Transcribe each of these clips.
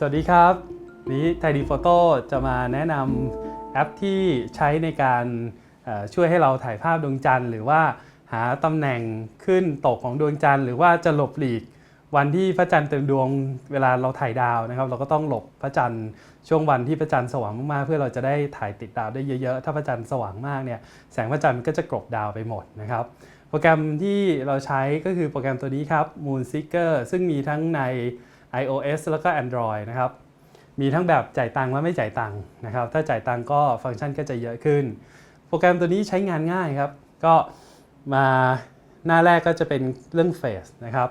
สวัสดีครับ นี้ไทยดีโฟโต้จะมาแนะนำแอปที่ใช้ในการช่วยให้เราถ่ายภาพดวงจันทร์ หรือว่าหาตำแหน่งขึ้นตกของดวงจันทร์ หรือว่าจะหลบหลีกวันที่พระจันทร์เต็มดวงเวลาเราถ่ายดาวนะครับ เราก็ต้องหลบพระจันทร์ช่วงวันที่พระจันทร์สว่างมากๆ เพื่อเราจะได้ถ่ายติดดาวได้เยอะๆ ถ้าพระจันทร์สว่างมากเนี่ยแสงพระจันทร์ก็จะกลบดาวไปหมดนะครับ โปรแกรมที่เราใช้ก็คือโปรแกรมตัวนี้ครับ Moon Seeker ซึ่งมีทั้งใน iOS แล้วก็ Android นะครับ มีทั้งแบบจ่ายตังค์และไม่จ่ายตังค์นะครับ ถ้าจ่ายตังค์ก็ฟังก์ชันก็จะเยอะขึ้น โปรแกรมตัวนี้ใช้งานง่ายครับ ก็มาหน้าแรกก็จะเป็นเรื่องเฟสนะครับ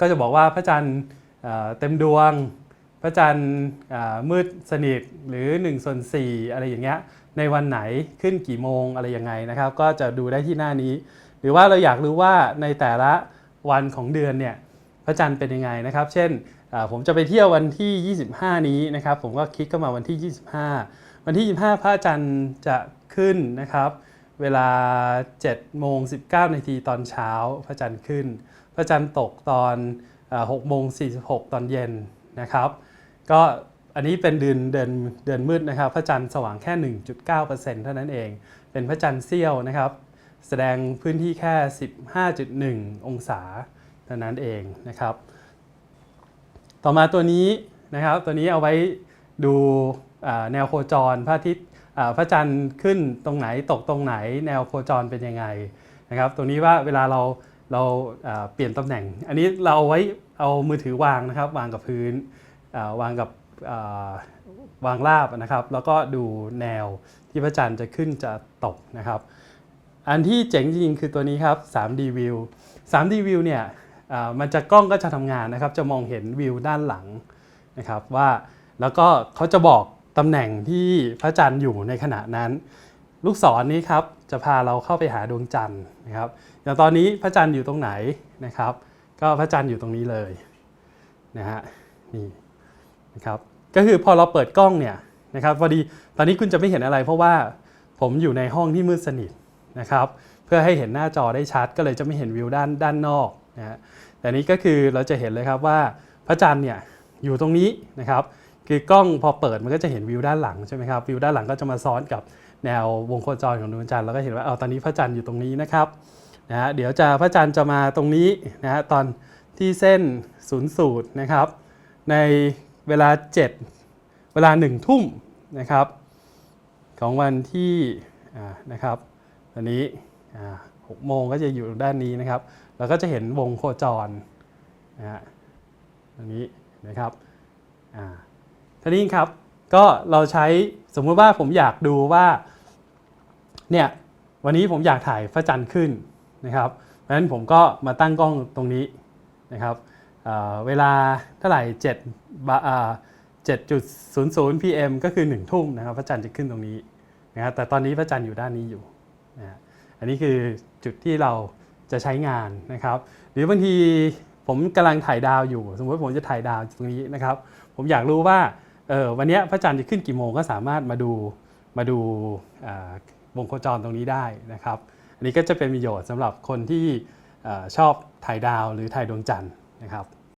ก็จะบอกว่าพระจันทร์เต็มดวง พระจันทร์มืดสนิทหรือ1ส่วน4อะไรอย่างเงี้ย ในวันไหนขึ้นกี่โมงอะไรยังไงนะครับ ก็จะดูได้ที่หน้านี้ หรือว่าเราอยากรู้ว่าในแต่ละวันของเดือนเนี่ย พระจันทร์เป็นยังไงนะครับ เช่นผมจะไปเที่ยววันที่ 25 นี้นะครับ ผมก็คลิกเข้ามาวันที่ 25 วันที่ 25 พระจันทร์จะขึ้นนะครับ เวลา7โมง19นาทีตอนเช้าพระจันทร์ขึ้น พระจันทร์ตกตอน6โมง46 ตอนเย็นนะครับ ก็อันนี้เป็นเดือนเดือนเดือนมืดนะครับ พระจันทร์สว่างแค่ 1.9%เท่านั้นเอง เป็นพระจันทร์เสี้ยวนะครับ แสดงพื้นที่แค่ 15.1 องศา เท่านั้นเองนะครับ ต่อมาตัวนี้นะครับตัวนี้เอาไว้ดูแนวโคจรพระอาทิตย์พระจันทร์ขึ้นตรงไหนตกตรงไหน แนวโคจรเป็นยังไงนะครับ ตรงนี้ว่าเวลาเราเราเปลี่ยนตำแหน่ง อันนี้เราเอาไว้เอามือถือวางนะครับ วางกับพื้นวางกับวางราบนะครับ แล้วก็ดูแนวที่พระจันทร์จะขึ้นจะตกนะครับ อันที่เจ๋งจริงๆคือตัวนี้ครับ 3D View 3D View เนี่ย มันจะกล้องก็จะทำงานนะครับ จะมองเห็นวิวด้านหลังนะครับว่าแล้วก็เขาจะบอกตำแหน่งที่พระจันทร์อยู่ในขณะนั้น ลูกศรนี้ครับจะพาเราเข้าไปหาดวงจันทร์นะครับอย่างตอนนี้พระจันทร์อยู่ตรงไหนนะครับ ก็พระจันทร์อยู่ตรงนี้เลยนะฮะนี่นะครับก็คือพอเราเปิดกล้องเนี่ยนะครับพอดีตอนนี้คุณจะไม่เห็นอะไร เพราะว่าผมอยู่ในห้องที่มืดสนิทนะครับ เพื่อให้เห็นหน้าจอได้ชัดก็เลยจะไม่เห็นวิวด้านด้านนอก นะฮะแต่นี้ก็คือเราจะเห็นเลยครับว่าพระจันทร์เนี่ยอยู่ตรงนี้นะครับคือกล้องพอเปิดมันก็จะเห็นวิวด้านหลังใช่ไหมครับวิวด้านหลังก็จะมาซ้อนกับแนววงโคจรของดวงจันทร์แล้วก็เห็นว่าเอาตอนนี้พระจันทร์อยู่ตรงนี้นะครับนะฮะเดี๋ยวจะพระจันทร์จะมาตรงนี้นะฮะตอนที่เส้นศูนย์สูตรนะครับ ในเวลา 7 เวลา1ทุ่มนะครับ ของวันที่นะครับตอนนี้ อ่าหกโมงก็จะอยู่ด้านนี้นะครับ เราก็จะเห็นวงโคจรนะฮะอันนี้นะครับอ่าทีนี้ครับก็เราใช้สมมุติว่าผมอยากดูว่าเนี่ยวันนี้ผมอยากถ่ายพระจันทร์ขึ้นนะครับเพราะฉะนั้นผมก็มาตั้งกล้องตรงนี้นะครับเวลาเท่าไหร่7บาอ่า7.00 pm ก็คือ 1 ทุ่มนะครับพระจันทร์จะขึ้นตรงนี้นะครับแต่ตอนนี้พระจันทร์อยู่ด้านนี้อยู่นะฮะ อันนี้คือจุดที่เราจะใช้งานนะครับ หรือบางทีผมกำลังถ่ายดาวอยู่ สมมติผมจะถ่ายดาวตรงนี้นะครับ ผมอยากรู้ว่าเออวันนี้พระจันทร์จะขึ้นกี่โมงก็สามารถมาดูมาดูวงโคจรตรงนี้ได้นะครับ อันนี้ก็จะเป็นประโยชน์สำหรับคนที่ออชอบถ่ายดาวหรือถ่ายดวงจันทร์นะครับ